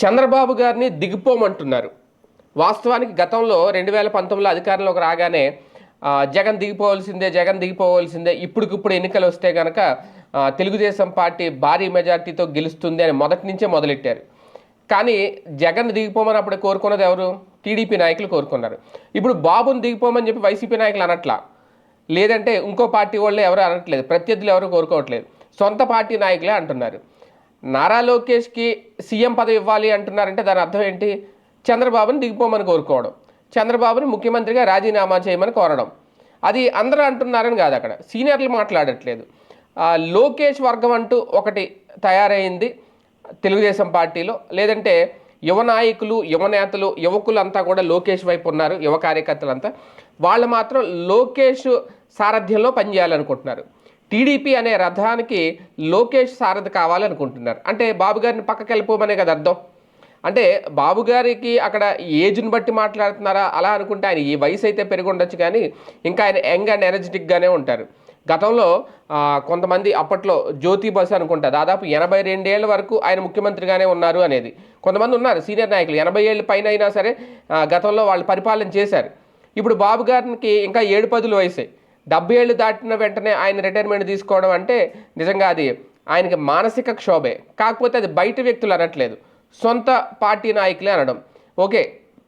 చంద్రబాబు గారిని దిగిపోమంటున్నారు. వాస్తవానికి గతంలో రెండు వేల పంతొమ్మిదిలో అధికారంలోకి రాగానే జగన్ దిగిపోవాల్సిందే జగన్ దిగిపోవాల్సిందే ఇప్పటికిప్పుడు ఎన్నికలు వస్తే కనుక తెలుగుదేశం పార్టీ భారీ మెజార్టీతో గెలుస్తుంది అని మొదటి నుంచే మొదలెట్టారు. కానీ జగన్ దిగిపోమని అప్పుడు కోరుకున్నది ఎవరు? టీడీపీ నాయకులు కోరుకున్నారు. ఇప్పుడు బాబుని దిగిపోమని చెప్పి వైసీపీ నాయకులు అనట్లా? లేదంటే ఇంకో పార్టీ వాళ్ళు ఎవరు అనట్లేదు ప్రత్యర్థులు ఎవరు కోరుకోవట్లేదు. సొంత పార్టీ నాయకులే అంటున్నారు. నారా లోకేష్కి సీఎం పదవి ఇవ్వాలి అంటున్నారంటే దాని అర్థం ఏంటి? చంద్రబాబుని దిగిపోమని కోరుకోవడం. చంద్రబాబుని ముఖ్యమంత్రిగా రాజీనామా చేయమని కోరడం. అది అందరూ అంటున్నారని కాదు అక్కడ. సీనియర్లు మాట్లాడట్లేదు. లోకేష్ వర్గం అంటూ ఒకటి తయారైంది తెలుగుదేశం పార్టీలో. లేదంటే యువ నాయకులు యువ నేతలు యువకులంతా కూడా లోకేష్ వైపు ఉన్నారు యువ కార్యకర్తలంతా. వాళ్ళు మాత్రం లోకేష్ సారథ్యంలో పనిచేయాలనుకుంటున్నారు. టీడీపీ అనే రథానికి లోకేష్ సారథి కావాలనుకుంటున్నారు. అంటే బాబు గారిని పక్కకి వెళ్ళిపోమనే కదా అర్థం? అంటే బాబు గారికి అక్కడ ఏజ్ని బట్టి మాట్లాడుతున్నారా? అలా అనుకుంటే ఆయన ఈ వయసు అయితే పెరిగి ఉండొచ్చు కానీ ఇంకా ఆయన యంగ్ అండ్ ఎనర్జెటిక్గానే ఉంటారు. గతంలో కొంతమంది అప్పట్లో జ్యోతి బస్ అనుకుంటా దాదాపు ఎనభై రెండేళ్ళ వరకు ఆయన ముఖ్యమంత్రిగానే ఉన్నారు అనేది. కొంతమంది ఉన్నారు సీనియర్ నాయకులు ఎనభై ఏళ్ళ పైన అయినా సరే గతంలో వాళ్ళు పరిపాలన చేశారు. ఇప్పుడు బాబు గారికి ఇంకా ఏడు పదులు వయసే. డెబ్బై ఏళ్ళు దాటిన వెంటనే ఆయన రిటైర్మెంట్ తీసుకోవడం అంటే నిజంగా అది ఆయనకి మానసిక క్షోభే. కాకపోతే అది బయట వ్యక్తులు అనట్లేదు. సొంత పార్టీ నాయకులే అనడం. ఓకే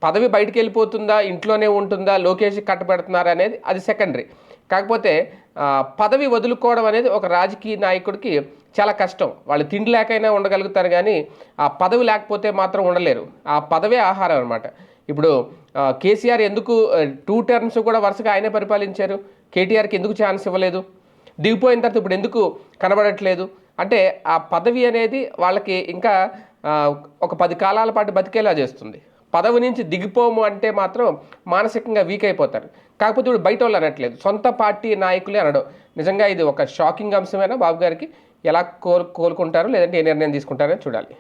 పదవి బయటికి వెళ్ళిపోతుందా? ఇంట్లోనే ఉంటుందా? లోకేష్ కట్టబెడుతున్నారా అనేది అది సెకండరీ. కాకపోతే పదవి వదులుకోవడం అనేది ఒక రాజకీయ నాయకుడికి చాలా కష్టం. వాళ్ళు తిండి లేకైనా ఉండగలుగుతారు కానీ ఆ పదవి లేకపోతే మాత్రం ఉండలేరు. ఆ పదవే ఆహారం అనమాట ఇప్పుడు కేసీఆర్ ఎందుకు టూ టర్మ్స్ కూడా వరుసగా ఆయనే పరిపాలించారు? కేటీఆర్కి ఎందుకు ఛాన్స్ ఇవ్వలేదు? దిగిపోయిన తర్వాత ఇప్పుడు ఎందుకు కనబడట్లేదు? అంటే ఆ పదవి అనేది వాళ్ళకి ఇంకా ఒక పది కాలాల పాటు బతికేలా చేస్తుంది. పదవి నుంచి దిగిపోము అంటే మాత్రం మానసికంగా వీక్ అయిపోతారు. కాకపోతే ఇప్పుడు బయట వాళ్ళు అనట్లేదు. సొంత పార్టీ నాయకులే అనడం. నిజంగా ఇది ఒక షాకింగ్ అంశమేనా బాబు గారికి? ఎలా కోలు కోలుకుంటారో లేదంటే ఏ నిర్ణయం తీసుకుంటారో చూడాలి.